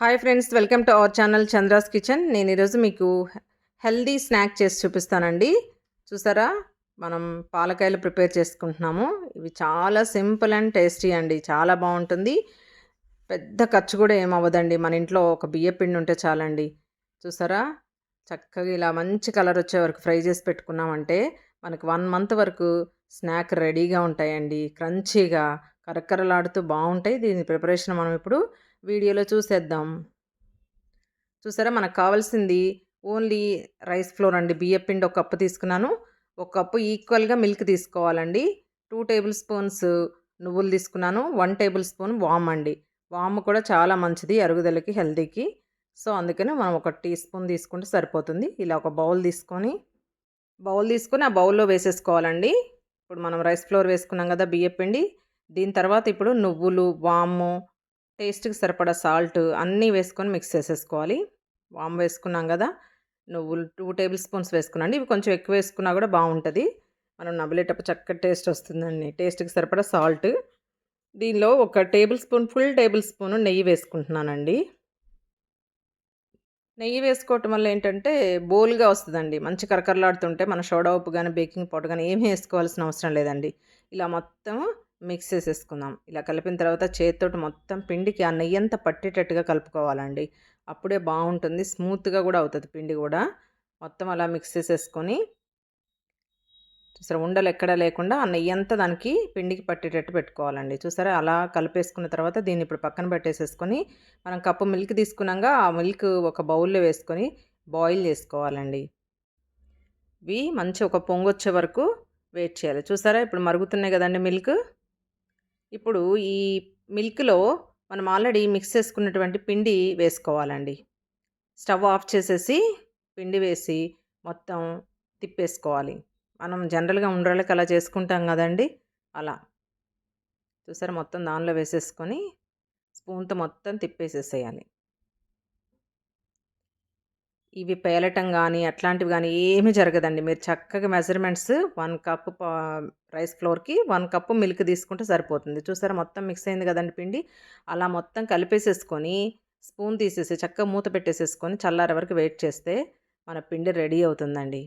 Hi friends welcome to our channel Chandra's kitchen నేను ఈరోజు మీకు హెల్దీ స్నాక్ చేసి చూపిస్తానండి. చూసారా? మనం పాలకాయలు ప్రిపేర్ చేసుకుంటున్నాము. ఇవి చాలా సింపుల్ అండ్ టేస్టీ అండి. చాలా బాగుంటుంది. పెద్ద ఖర్చు కూడా ఏమవ్వదండి. మన ఇంట్లో ఒక బియ్య పిండి ఉంటే చాలండి. చూసారా? చక్కగా ఇలా మంచి కలర్ వచ్చే వరకు ఫ్రై చేసి పెట్టుకున్నామంటే మనకు వన్ మంత్ వరకు స్నాక్ రెడీగా ఉంటాయండి. క్రంచీగా కరకరలాడుతూ బాగుంటాయి. దీని ప్రిపరేషన్ మనం ఇప్పుడు వీడియోలో చూసేద్దాం. చూసారా? మనకు కావాల్సింది ఓన్లీ రైస్ ఫ్లోర్ అండి. బియ్య పిండి ఒక కప్పు తీసుకున్నాను. ఒక కప్పు ఈక్వల్గా మిల్క్ తీసుకోవాలండి. టూ టేబుల్ స్పూన్స్ నువ్వులు తీసుకున్నాను. వన్ టేబుల్ స్పూన్ వామ్ అండి. వామ్ కూడా చాలా మంచిది అరుగుదలకి హెల్తీకి. సో అందుకని మనం ఒక టీ స్పూన్ తీసుకుంటే సరిపోతుంది. ఇలా ఒక బౌల్ తీసుకొని బౌల్ తీసుకొని ఆ బౌల్లో వేసేసుకోవాలండి. ఇప్పుడు మనం రైస్ ఫ్లోర్ వేసుకున్నాం కదా బియ్య పిండి. దీని తర్వాత ఇప్పుడు నువ్వులు వాము టేస్ట్కి సరిపడా సాల్ట్ అన్నీ వేసుకొని మిక్స్ చేసేసుకోవాలి. వామ్ వేసుకున్నాం కదా! నువ్వులు టూ టేబుల్ స్పూన్స్ వేసుకున్నాండి. ఇవి కొంచెం ఎక్కువ వేసుకున్నా కూడా బాగుంటుంది. మనం నవ్వులేటప్పుడు చక్కటి టేస్ట్ వస్తుందండి. టేస్ట్కి సరిపడా సాల్ట్. దీనిలో ఒక tablespoon full tablespoon నెయ్యి వేసుకుంటున్నానండి. నెయ్యి వేసుకోవటం వల్ల ఏంటంటే బోల్గా వస్తుందండి. మంచి కరకరలాడుతుంటే మన సోడా ఉప్పు కానీ బేకింగ్ పౌడర్ కానీ ఏమీ వేసుకోవాల్సిన అవసరం లేదండి. ఇలా మొత్తం మిక్స్ చేసేసుకుందాం. ఇలా కలిపిన తర్వాత చేతితోటి మొత్తం పిండికి ఆ నెయ్యి అంతా పట్టేటట్టుగా కలుపుకోవాలండి. అప్పుడే బాగుంటుంది. స్మూత్గా కూడా అవుతుంది పిండి కూడా. మొత్తం అలా మిక్స్ చేసేసుకొని చూసారా? ఉండలు ఎక్కడా లేకుండా ఆ నెయ్యి అంతా దానికి పిండికి పట్టేటట్టు పెట్టుకోవాలండి. చూసారా? అలా కలిపేసుకున్న తర్వాత దీన్ని ఇప్పుడు పక్కన పెట్టేసేసుకొని మనం కప్పు మిల్క్ తీసుకున్నాక ఆ మిల్క్ ఒక బౌల్లో వేసుకొని బాయిల్ చేసుకోవాలండి. ఇవి మంచి ఒక పొంగొచ్చే వరకు వెయిట్ చేయాలి. చూసారా? ఇప్పుడు మరుగుతున్నాయి కదండి మిల్క్. ఇప్పుడు ఈ మిల్క్లో మనం ఆల్రెడీ మిక్స్ చేసుకున్నటువంటి పిండి వేసుకోవాలండి. స్టవ్ ఆఫ్ చేసేసి పిండి వేసి మొత్తం తిప్పేసుకోవాలి. మనం జనరల్గా ఉండరాళ్ళకి అలా చేసుకుంటాం కదండి. అలా. చూసారా? మొత్తం దానిలో వేసేసుకొని స్పూన్తో మొత్తం తిప్పేసేసేయాలి. ఇవి పేలటం కానీ అట్లాంటివి కానీ ఏమీ జరగదండి. మీరు చక్కగా మెజర్మెంట్స్ వన్ కప్ రైస్ ఫ్లోర్కి వన్ కప్పు మిల్క్ తీసుకుంటే సరిపోతుంది. చూసారా మొత్తం మిక్స్ అయింది కదండి పిండి. అలా మొత్తం కలిపేసేసుకొని స్పూన్ తీసేసి చక్కగా మూత పెట్టేసేసుకొని చల్లారే వరకు వెయిట్ చేస్తే మన పిండి రెడీ అవుతుందండి.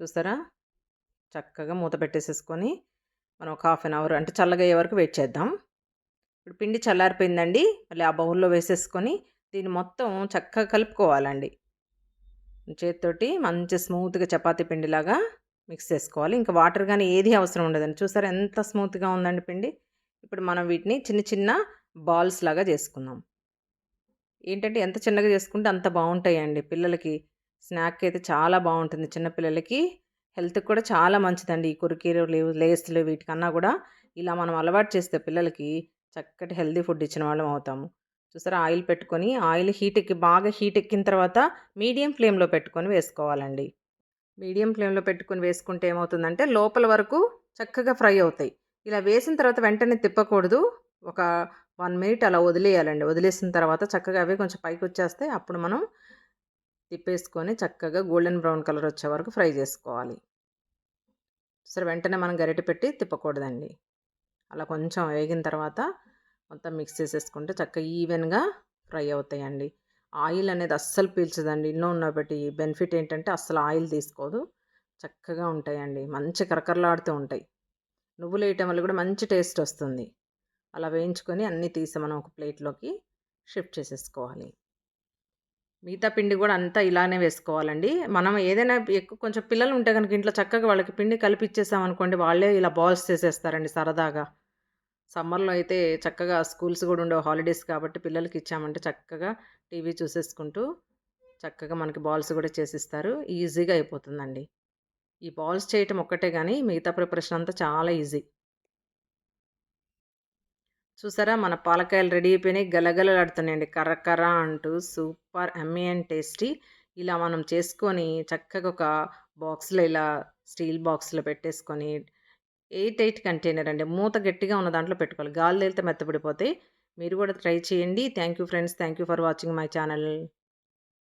చూసారా? చక్కగా మూత పెట్టేసేసుకొని మనం ఒక హాఫ్ అన్ అవర్ అంటే చల్లగా అయ్యే వరకు వెయిట్ చేద్దాం. ఇప్పుడు పిండి చల్లారిపోయిందండి. మళ్ళీ ఆ బౌల్లో వేసేసుకొని దీన్ని మొత్తం చక్కగా కలుపుకోవాలండి. చేతితోటి మంచి స్మూత్గా చపాతీ పిండిలాగా మిక్స్ చేసుకోవాలి. ఇంకా వాటర్ కానీ ఏది అవసరం ఉండదండి. చూసారా ఎంత స్మూత్గా ఉందండి పిండి. ఇప్పుడు మనం వీటిని చిన్న చిన్న బాల్స్ లాగా చేసుకుందాం. ఏంటంటే ఎంత చిన్నగా చేసుకుంటే అంత బాగుంటాయండి. పిల్లలకి స్నాక్ అయితే చాలా బాగుంటుంది. చిన్నపిల్లలకి హెల్త్కి కూడా చాలా మంచిదండి. ఈ కురికీరు లేస్లు వీటికన్నా కూడా ఇలా మనం అలవాటు చేస్తే పిల్లలకి చక్కటి హెల్తీ ఫుడ్ ఇచ్చిన వాళ్ళం అవుతాము. చూసారా? ఆయిల్ పెట్టుకొని ఆయిల్ హీట్ ఎక్కి బాగా హీట్ ఎక్కిన తర్వాత మీడియం ఫ్లేమ్లో పెట్టుకొని వేసుకోవాలండి. మీడియం ఫ్లేమ్లో పెట్టుకొని వేసుకుంటే ఏమవుతుందంటే లోపల వరకు చక్కగా ఫ్రై అవుతాయి. ఇలా వేసిన తర్వాత వెంటనే తిప్పకూడదు. ఒక వన్ మినిట్ అలా వదిలేయాలండి. వదిలేసిన తర్వాత చక్కగా అవి కొంచెం పైకి వచ్చేస్తే అప్పుడు మనం తిప్పేసుకొని చక్కగా గోల్డెన్ బ్రౌన్ కలర్ వచ్చే వరకు ఫ్రై చేసుకోవాలి. సరే వెంటనే మనం గరిటె పెట్టి తిప్పకూడదండి. అలా కొంచెం వేగిన తర్వాత మొత్తం మిక్స్ చేసేసుకుంటే చక్కగా ఈవెన్గా ఫ్రై అవుతాయండి. ఆయిల్ అనేది అస్సలు పీల్చదండి. ఇంట్లో ఉన్నప్పటి బెనిఫిట్ ఏంటంటే అస్సలు ఆయిల్ తీసుకోదు. చక్కగా ఉంటాయండి. మంచి కరకరలాడుతూ ఉంటాయి. నువ్వులు వేయటం వల్ల కూడా మంచి టేస్ట్ వస్తుంది. అలా వేయించుకొని అన్నీ తీసి మనం ఒక ప్లేట్లోకి షిఫ్ట్ చేసేసుకోవాలి. మిగతా పిండి కూడా అంతా ఇలానే వేసుకోవాలండి. మనం ఏదైనా ఎక్కువ కొంచెం పిల్లలు ఉంటే కనుక ఇంట్లో చక్కగా వాళ్ళకి పిండి కలిపి ఇచ్చేసామనుకోండి వాళ్ళే ఇలా బాల్స్ చేసేస్తారండి సరదాగా. సమ్మర్లో అయితే చక్కగా స్కూల్స్ కూడా ఉండవు హాలిడేస్ కాబట్టి పిల్లలకి ఇచ్చామంటే చక్కగా టీవీ చూసేసుకుంటూ చక్కగా మనకి బాల్స్ కూడా చేసిస్తారు. ఈజీగా అయిపోతుందండి. ఈ బాల్స్ చేయటం ఒక్కటే కానీ మిగతా ప్రిపరేషన్ అంతా చాలా ఈజీ. చూసారా మన పాలకాయలు రెడీ అయిపోయినాయి గలగలలాడుతున్నాయండి. కర్రకర్ర అంటూ సూపర్ ఎమ్మీ అండ్ టేస్టీ. ఇలా మనం చేసుకొని చక్కగా ఒక బాక్స్లో ఇలా స్టీల్ బాక్స్లో పెట్టేసుకొని ఎయిట్ ఎయిట్ కంటైనర్ అండి. మూత గట్టిగా ఉన్న దాంట్లో పెట్టుకోవాలి. గాలి తేలితే మెత్తపడిపోతాయి మీరు కూడా ట్రై చేయండి. Thank you friends. Thank you for watching my channel.